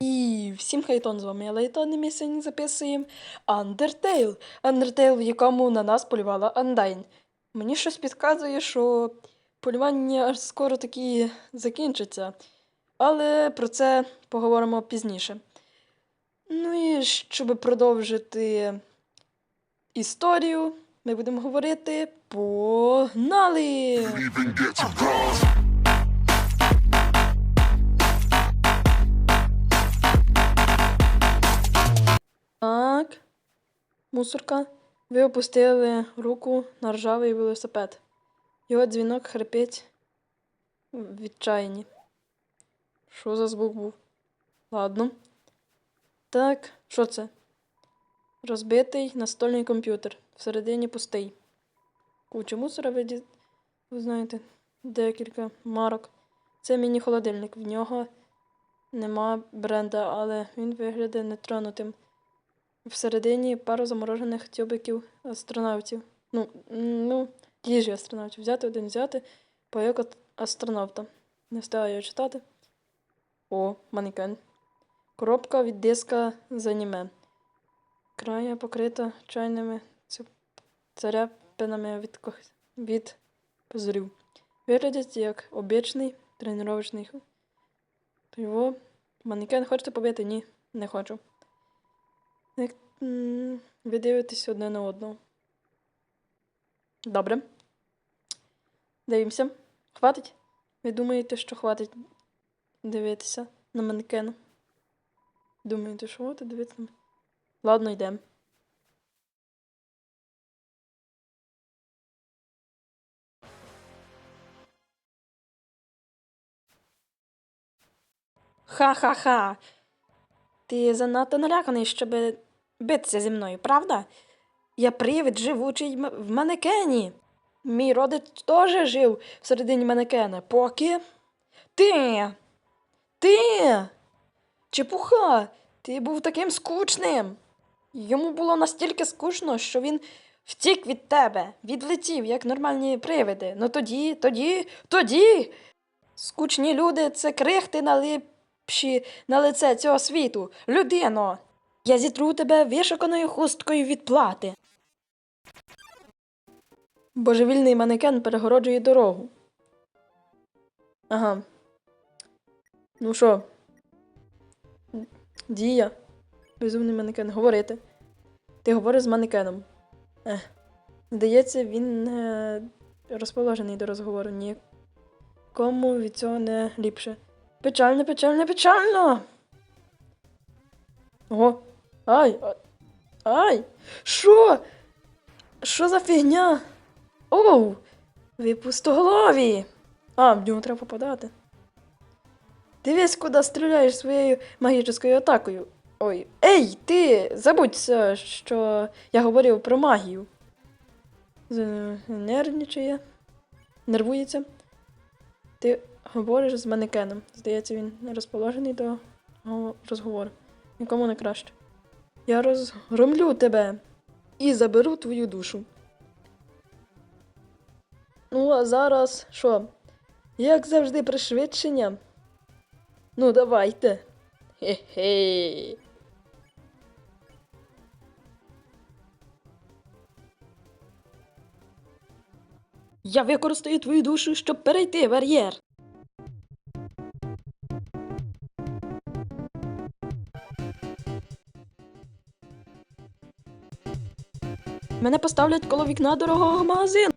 І всім хайтон з вами Лейтон, і ми сьогодні записуємо Undertale. Undertale, в якому на нас полювала Андайн. Мені щось підказує, що полювання аж скоро таки закінчиться. Але про це поговоримо пізніше. Ну і щоб продовжити історію, ми будемо говорити погнали! Так. Мусорка. Ви опустили руку на ржавий велосипед. Його дзвінок хрипить в відчаянні. Що за звук був? Ладно. Так, що це? Розбитий настольний комп'ютер. Всередині пустий. Куча мусора ви, ви знаєте, декілька марок. Це міні-холодильник. В нього нема бренда, але він виглядає нетронутим. Всередині пару заморожених тюбиків астронавтів. Ну, ну, їжі астронавтів. Взяти один взяти, пайок астронавта. Не встигаю читати. О, манекен. Коробка від диска з аніме. Края покрита чайними царапинами від, від позорів. Виглядять як обичний тренувачний. Його манекен хочете побити? Ні, не хочу. Ви дивитесь одне на одного. Добре. Дивимося. Хватить? Ви думаєте, що хватить дивитися на манекен? Думаєте, що ти дивитися Ладно, йдемо. Ха-ха-ха. Ти занадто наляканий, щоб битися зі мною, правда? Я привид живучий в манекені. Мій родич теж жив всередині манекена, поки. Ти. Ти. Чепуха, ти був таким скучним. Йому було настільки скучно, що він втік від тебе, відлетів, як нормальні привиди. Ну тоді, тоді, тоді. Скучні люди це крихти налипші на лице цього світу. Людино, я зітру тебе вишуканою хусткою відплати. Божевільний манекен перегороджує дорогу. Ага. Ну що? Дія. Безумний манекен. Говорити. Ти говориш з манекеном. Ех. Здається, він не розположений до розговору. Нікому від цього не ліпше. Печально, печально, печально. Ого. Ай. Ай. Що? Що за фігня? Оу! Ви пустоголові! А, в нього треба попадати. Дивись, куди стріляєш своєю магічною атакою. Ой. Ей, ти! Забудься, що я говорив про магію. Нервничає. Нервується. Ти говориш з манекеном. Здається, він не розположений до розговору. Нікому не краще. Я розгромлю тебе і заберу твою душу. Ну, а зараз що? Як завжди, пришвидшення? Ну, давайте. Хе-хе. Я використаю твою душу, щоб перейти бар'єр. Мене поставлять коло вікна дорогого магазину.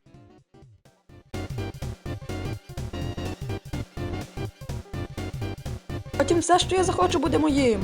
Потім все, що я захочу, буде моїм.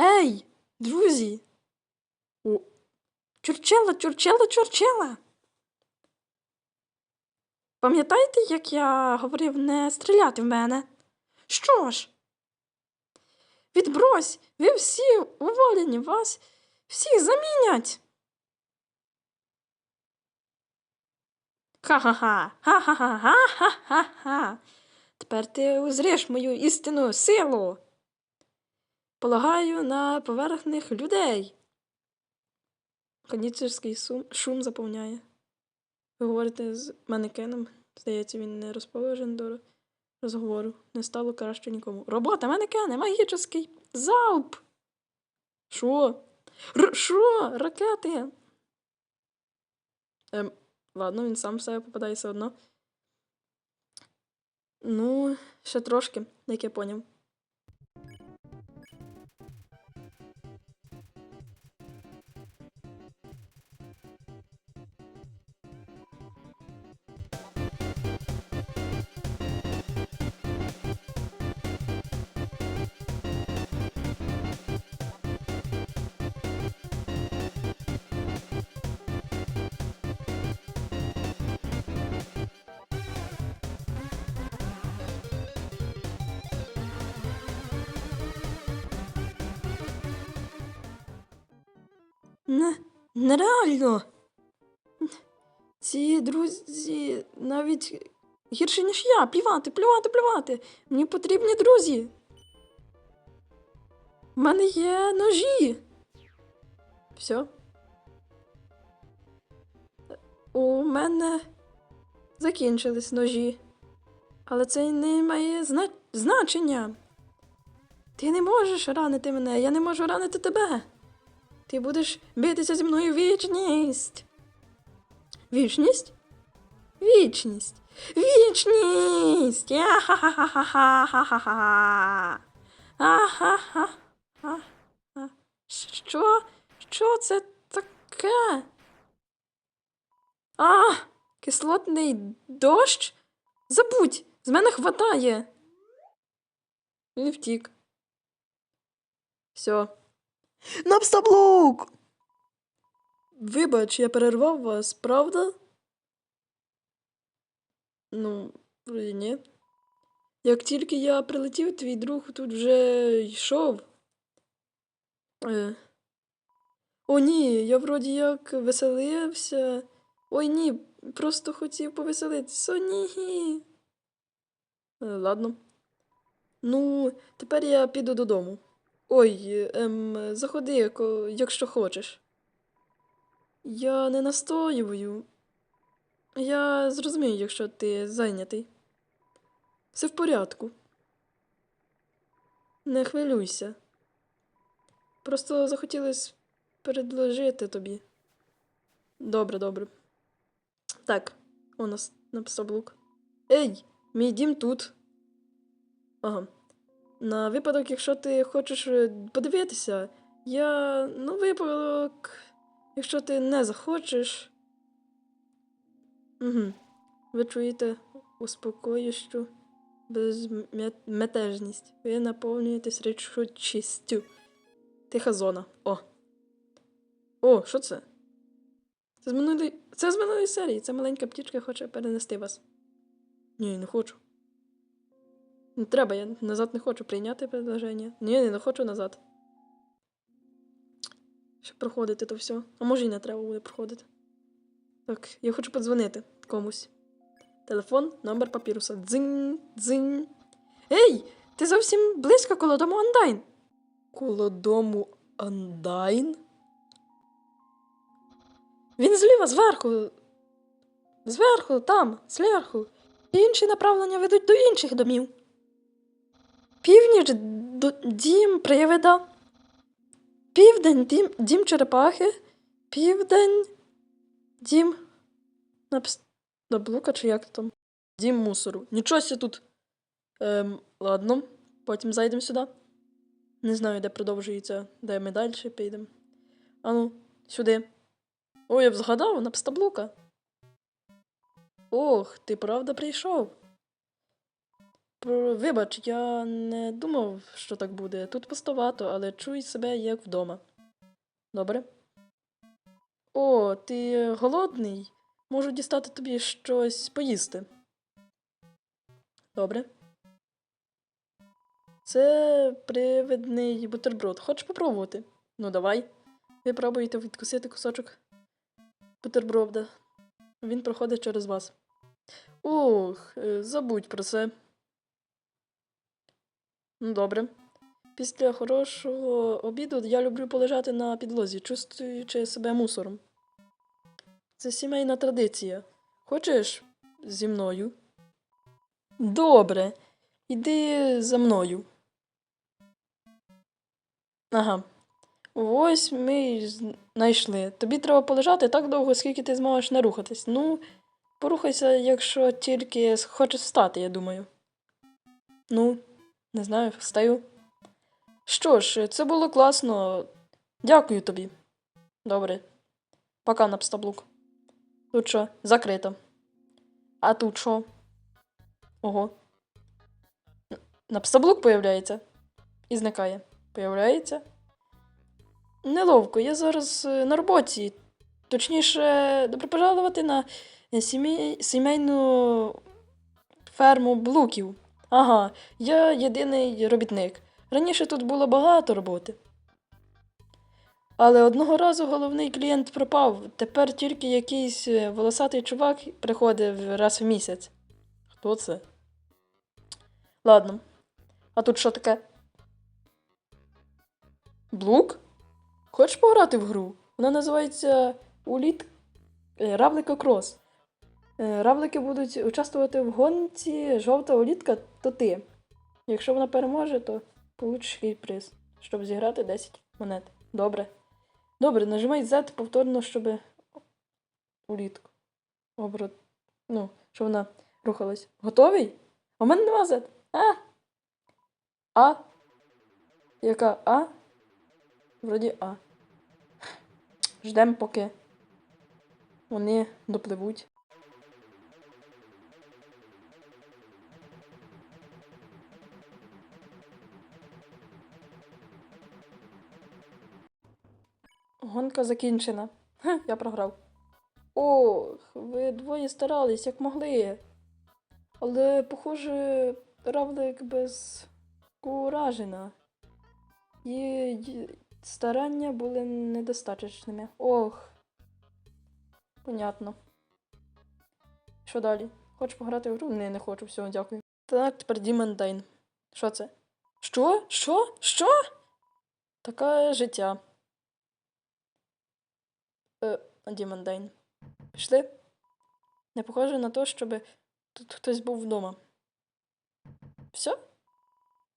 Ей, друзі! О, чурчела, чурчела, чурчела! Пам'ятаєте, як я говорив не стріляти в мене? Що ж? Відбрось, ви всі уволені, вас всіх замінять. Ха-ха-ха, ха-ха-ха, ха-ха-ха. Тепер ти узриш мою істинну силу. Полагаю на поверхних людей. Кондитерський шум заповняє. Ви говорите з манекеном. Здається, він не розположений до розговору. Не стало краще нікому. Робота, манекени, магічний залп. Що? Р- Що? Ракети? Ем, ладно, він сам в себе попадає все одно. Ну, ще трошки, як я поняв. Не, нереально. Ці друзі навіть гірше, ніж я. Плювати, плювати, плювати. Мені потрібні друзі. У мене є ножі. Все. У мене закінчились ножі. Але це не має зна... значення. Ти не можеш ранити мене, я не можу ранити тебе. Ти будеш битися зі мною вічність. Вічність? Вічність. Вічність. Ахахаха. Що? Що це таке? А, кислотний дощ? Забудь, з мене хватає. Він втік. Все. Напстаблук! Вибач, я перервав вас, правда? Ну, вроді ні. Як тільки я прилетів, твій друг тут вже йшов. Е. О, ні, я вроді як веселився. Ой, ні, просто хотів повеселитися. О, ні. Е, ладно. Ну, тепер я піду додому. Ой, ем, заходи, якщо хочеш. Я не настоюю. Я зрозумію, якщо ти зайнятий. Все в порядку. Не хвилюйся. Просто захотілося предложити тобі. Добре, добре. Так, у нас написав лук. Ей, мій дім тут. Ага. На випадок, якщо ти хочеш е, подивитися, я. Ну, випадок, якщо ти не захочеш. Угу. Ви чуєте успокоюючу безметежність. Ви наповнюєтесь рішучістю. Тиха зона. О. О, що це? Це з минулої. Це з минулої серії. Це маленька птічка хоче перенести вас. Ні, не хочу. Не треба, я назад не хочу прийняти предложення. Ні, не хочу назад. Ще проходити то все. А може і не треба буде проходити. Так, я хочу подзвонити комусь. Телефон, номер папіруса. Дзинь, дзинь. Ей! Ти зовсім близько коло дому Андайн. Коло дому Андайн? Він зліва, зверху. Зверху, там, зверху. Інші направлення ведуть до інших домів. Північ дім привида. Південь дім, дім черепахи. Південь дім. Напс... Наблука чи як там? Дім мусору. Нічого сі тут. Ем, ладно, потім зайдемо сюди. Не знаю, де продовжується, де ми далі підемо. Ану, сюди. О, я б згадав, на пстаблука. Ох, ти правда прийшов. Вибач, я не думав, що так буде. Тут пустовато, але чуй себе як вдома. Добре? О, ти голодний? Можу дістати тобі щось поїсти. Добре. Це привидний бутерброд. Хочеш попробувати? Ну, давай. Ви пробуєте відкусити кусочок бутерброда. Він проходить через вас. Ох, е, забудь про це. Ну, добре. Після хорошого обіду я люблю полежати на підлозі, чувствуючи себе мусором. Це сімейна традиція. Хочеш зі мною? Добре. Іди за мною. Ага. Ось ми знайшли. Тобі треба полежати так довго, скільки ти зможеш не рухатись. Ну, порухайся, якщо тільки хочеш встати, я думаю. Ну, не знаю, встаю. Що ж, це було класно. Дякую тобі. Добре. Пока, напстаблук. Тут що? Закрито. А тут що? Ого. Напстаблук появляється. І зникає. Появляється. Неловко, я зараз е, на роботі. Точніше, добре пожалувати на сімей... сімейну ферму блуків. Ага, я єдиний робітник. Раніше тут було багато роботи. Але одного разу головний клієнт пропав. Тепер тільки якийсь е, волосатий чувак приходив раз в місяць. Хто це? Ладно. А тут що таке? Блук? Хочеш пограти в гру? Вона називається Уліт е, Равлика Крос. Е, Равлики будуть участвувати в гонці жовта улітка, то ти. Якщо вона переможе, то получиш свій приз, щоб зіграти 10 монет. Добре. Добре, нажимай Z повторно, щоб улітку. Обрат. Ну, щоб вона рухалась. Готовий? У мене нема Z. А. А. Яка А? Вроді А. Ждем, поки вони допливуть. Гонка закінчена. Ха, я програв. Ох, ви двоє старались, як могли. Але, похоже, равлик без куражена. Її старання були недостаточними. Ох. Понятно. Що далі? Хочеш пограти в гру? Ні, не хочу, всього, дякую. Так, тепер Demon Dine. Що це? Що? Що? Що? Таке життя. Е, Dine. Пішли? Не похоже на те, щоб тут хтось був вдома. Все?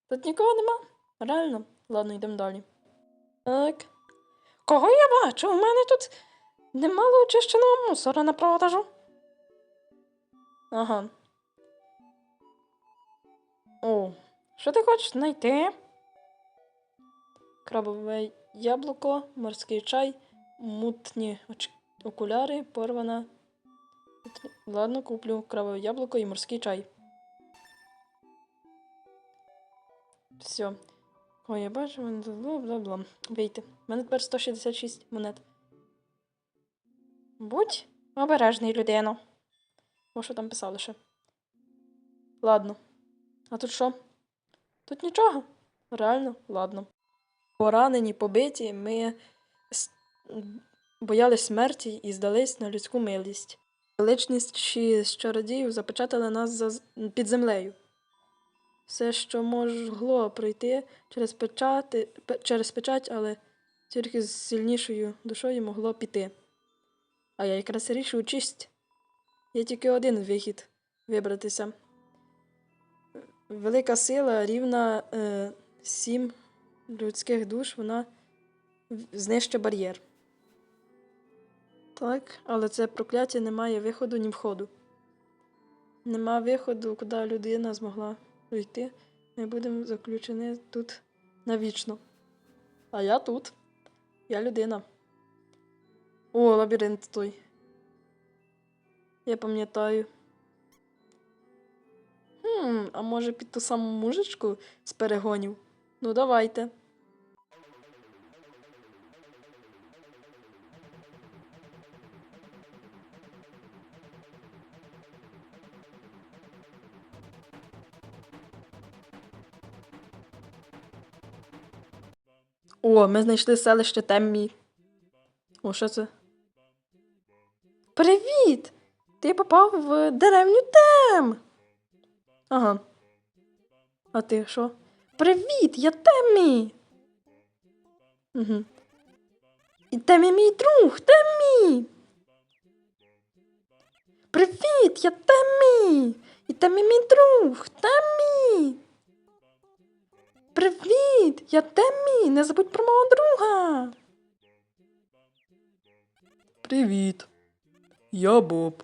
Тут нікого нема? Реально? Ладно, йдемо далі. Так. Кого я бачу? У мене тут немало очищеного мусора на продажу. Ага. О, що ти хочеш знайти? Крабове яблуко, морський чай, мутні окуляри, порвана. Ладно, куплю крабове яблуко і морський чай. Все. Ой, я бачу, бла-бла-бла. Вийти. У мене тепер 166 монет. Будь обережний, людино. О, що там писали ще? Ладно. А тут що? Тут нічого. Реально, ладно. Поранені, побиті, ми боялись смерті і здались на людську милість. Величність чи чародіїв запечатали нас за... під землею. Все, що могло пройти через печати, через печать, але тільки з сильнішою душою могло піти. А я якраз рішу чисть. Є тільки один вихід вибратися. Велика сила рівна е, сім людських душ, вона знищить бар'єр. Так, але це прокляття не має виходу ні входу. Нема виходу, куди людина змогла пройти. Ми будемо заключені тут навічно. А я тут. Я людина. О, лабіринт той. Я пам'ятаю. Хм, а може під ту саму мужичку з перегонів? Ну, давайте. О, ми знайшли селище Теммі. О, що це? Привіт! Ти попав в деревню Тем. Ага. А ти що? Привіт, я Теммі. Угу. І Теммі мій друг, Теммі. Привіт, я Теммі. І Теммі мій друг, Теммі. Привіт, я Теммі. Не забудь про мого друга. Привіт. Я Боб.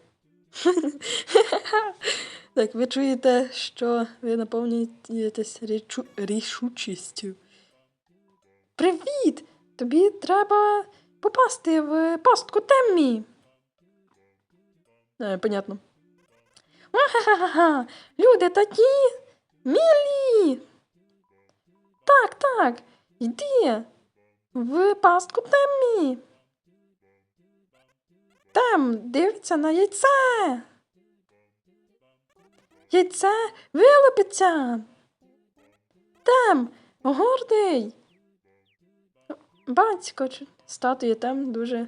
так, ви чуєте, що ви наповнюєтесь річу... рішучістю. Привіт! Тобі треба попасти в пастку Теммі. Е, понятно. Ха-ха-ха! Люди такі мілі. Так, так. Йди в пастку Теммі. Тем, дивиться на яйце. Яйце вилупиться. Тем, гордий. Батько, статуя Тем дуже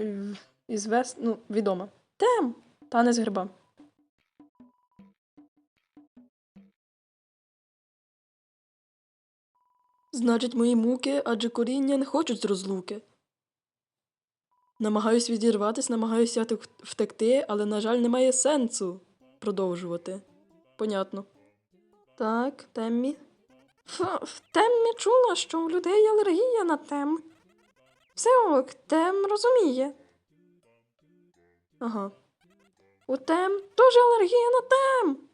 е, ізвес... ну, відома. Тем, танець гриба. Значить, мої муки, адже коріння не хочуть з розлуки. Намагаюсь відірватись, намагаюся втекти, але, на жаль, немає сенсу продовжувати. Понятно. Так, Теммі. В Теммі чула, що у людей алергія на тем. Все ок, Тем розуміє. Ага. У Тем теж алергія на тем.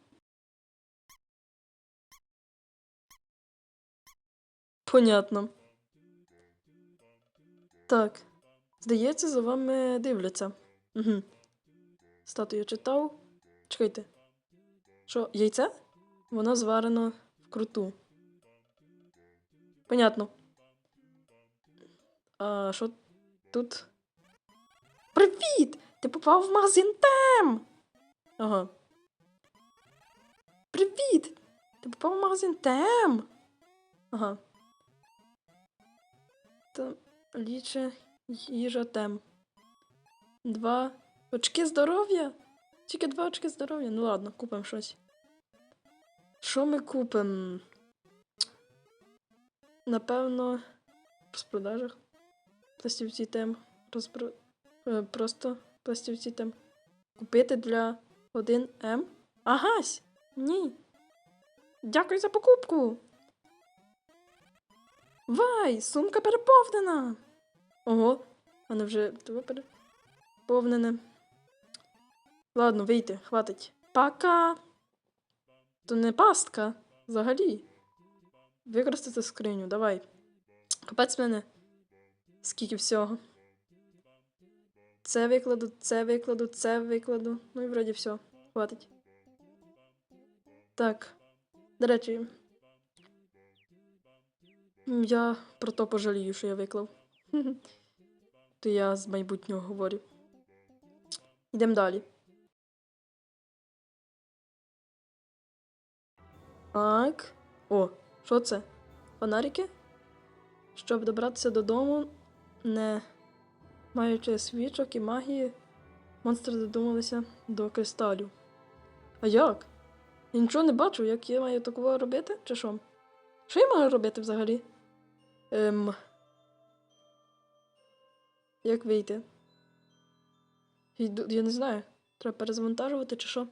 Понятно. Так. Здається, за вами дивляться. Угу. Статую читав. Чекайте. Що, яйце? Воно зварено круту. Понятно. А що тут? Привіт! Ти попав в магазин Тем! Ага. Привіт! Ти попав в магазин Тем! Ага. Там ліче їжа Тем. Два очки здоров'я? Тільки два очки здоров'я. Ну ладно, купимо щось. Що ми купимо? Напевно, в розпродажах. Пластівці тем. Розпро... е, Просто пластівці тем. Купити для 1М. Агась! Ні. Дякую за покупку. Вай, сумка переповнена. Ого, вона вже того переповнене. Ладно, вийти, хватить. Пока. То не пастка взагалі. Використати скриню, давай. Капець мене. Скільки всього. Це викладу, це викладу, це викладу. Ну і вроді все. Хватить. Так. До речі. Я про то пожалію, що я виклав. То я з майбутнього говорю. Йдемо далі. Так. О, що це? Фонарики? Щоб добратися додому, не маючи свічок і магії, монстри додумалися до кристалю. А як? Я нічого не бачу, як я маю такого робити, чи що? Що я маю робити взагалі? Ем. Як вийти? Я не знаю. Треба перезавантажувати чи що?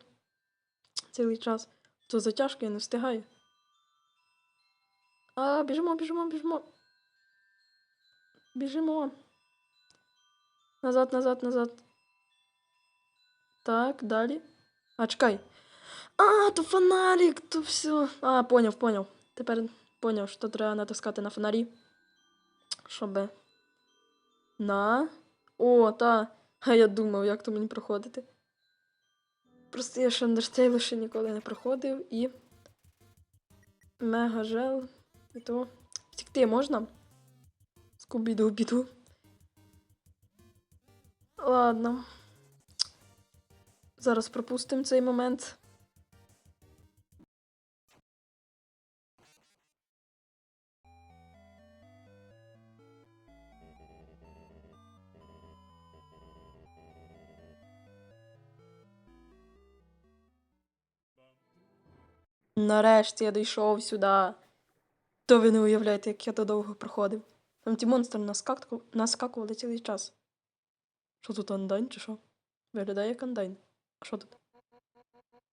Цілий час. То затяжко, я не встигаю. А, біжимо, біжимо, біжимо. Біжимо. Назад, назад, назад. Так, далі. А, чекай. А, то фонарик, то все. А, поняв, поняв. Тепер поняв, що треба натискати на фонарі. Щоб. На. О, та. А я думав, як то мені проходити. Просто я ще ще ніколи не проходив і. Мега жел. І то. Втікти можна? Скубіду біду. Ладно. Зараз пропустимо цей момент. Нарешті я дійшов сюди. То ви не уявляєте, як я то довго проходив. Там ті монстри наскаку... наскакували цілий час. Що тут андайн чи що? Виглядає як андайн. А що тут?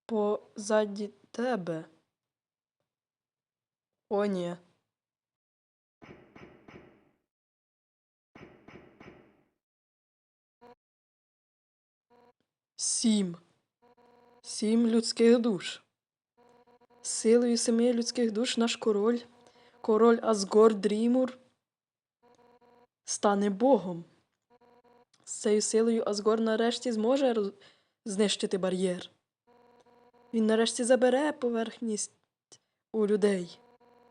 Позаді тебе. О, ні. Сім. Сім людських душ. Силою семи людських душ наш король, король Асгор Дрімур, стане Богом. З цією силою Асгор нарешті зможе знищити бар'єр. Він нарешті забере поверхність у людей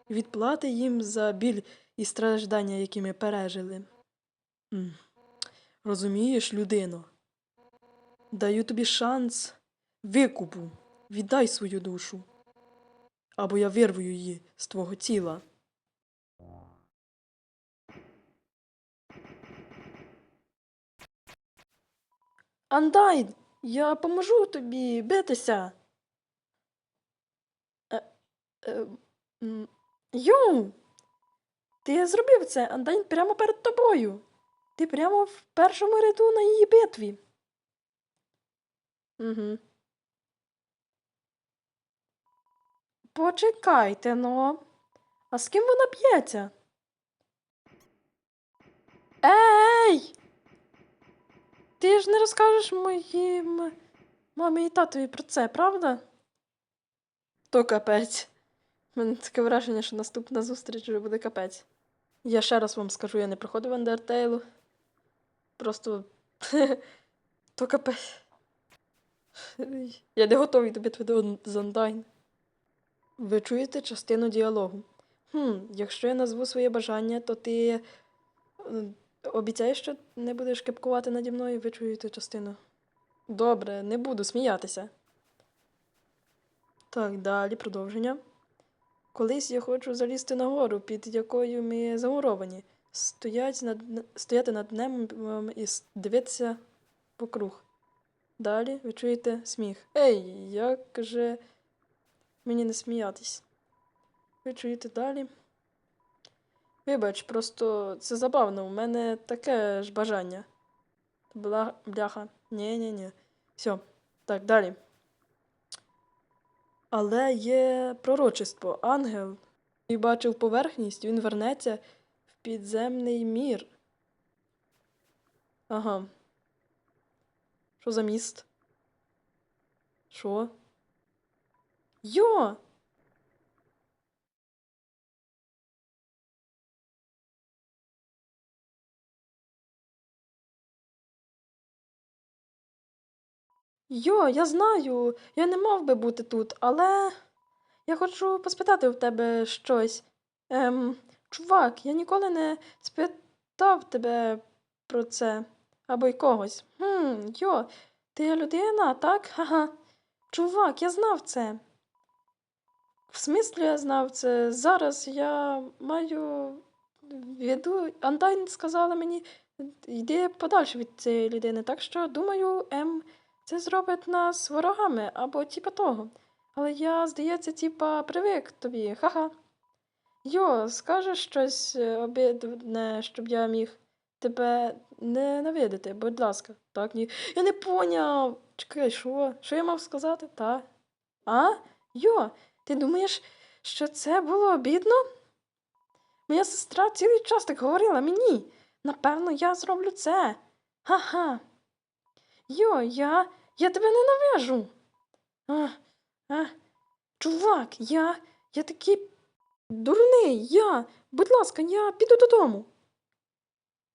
і відплатить їм за біль і страждання, які ми пережили. Розумієш, людино? Даю тобі шанс викупу. Віддай свою душу або я вирву її з твого тіла. Андай, я поможу тобі битися. Е, е! Ти зробив це, Андайн прямо перед тобою. Ти прямо в першому ряду на її битві. Угу. Почекайте, ну. А з ким вона б'ється? Ей! Ти ж не розкажеш моїм мамі і татові про це, правда? То капець. У мене таке враження, що наступна зустріч вже буде капець. Я ще раз вам скажу, я не проходив Undertale. Просто. То капець. Я не готовий битви до з Undyne. Ви чуєте частину діалогу. Хм, якщо я назву своє бажання, то ти е, обіцяєш, що не будеш кепкувати наді мною, ви чуєте частину. Добре, не буду сміятися. Так, далі продовження. Колись я хочу залізти на гору, під якою ми замуровані, стоять над, стояти над небом і дивитися покруг. Далі ви чуєте сміх. Ей, як же мені не сміятись. Ви чуєте далі? Вибач, просто це забавно. У мене таке ж бажання. Бла... Бляха. Ні-ні-ні. Все. Так, далі. Але є пророчество. Ангел. І бачив поверхність, він вернеться в підземний мір. Ага. Що за міст? Що? Йо! Йо, я знаю, я не мав би бути тут, але я хочу поспитати в тебе щось. Ем, чувак, я ніколи не спитав тебе про це або й когось. Хм, йо, ти людина, так? Ха-ха. Чувак, я знав це. В смислі я знав це. Зараз я маю віду. Андайн сказала мені, йди подальше від цієї людини. Так що, думаю, ем, це зробить нас ворогами або типа того. Але я, здається, типа привик тобі. Ха-ха. Йо, скажеш щось е, обідне, щоб я міг тебе ненавидити, будь ласка. Так, ні. Я не поняв. Чекай, що? Що я мав сказати? Та? А? Йо, ти думаєш, що це було обідно? Моя сестра цілий час так говорила мені. Напевно, я зроблю це. Ха-ха. Йо, я. я тебе ненавижу. А, а, чувак, я. я такий дурний. Я. Будь ласка, я піду додому.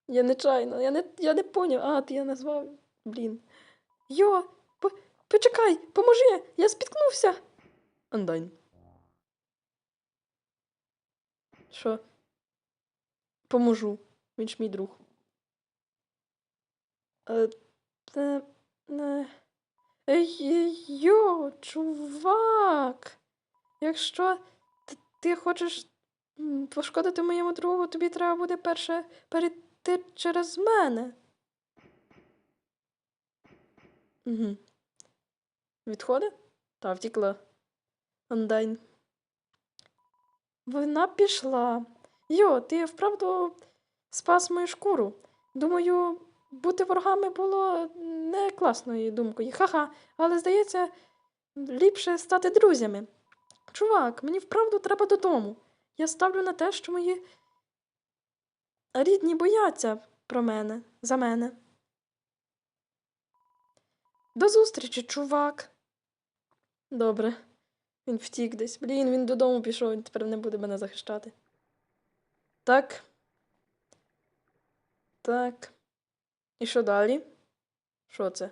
Я нечайно, я не, я не поняв. А, ти я назвав. Блін. Йо, по, почекай, поможи, я спіткнувся. Андайн. Що? Поможу. Він ж мій друг. Е, йо, чувак. Якщо ти хочеш пошкодити моєму другу, тобі треба буде перше перейти через мене. Угу. Відходи? Та втікла. Андайн. Вона пішла. Йо, ти вправду спас мою шкуру. Думаю, бути ворогами було не класною думкою. Ха-ха, але здається, ліпше стати друзями. Чувак, мені вправду треба додому. Я ставлю на те, що мої рідні бояться про мене, за мене. До зустрічі, чувак. Добре. Він втік десь. Блін, він додому пішов, він тепер не буде мене захищати. Так. Так. І що далі? Що це?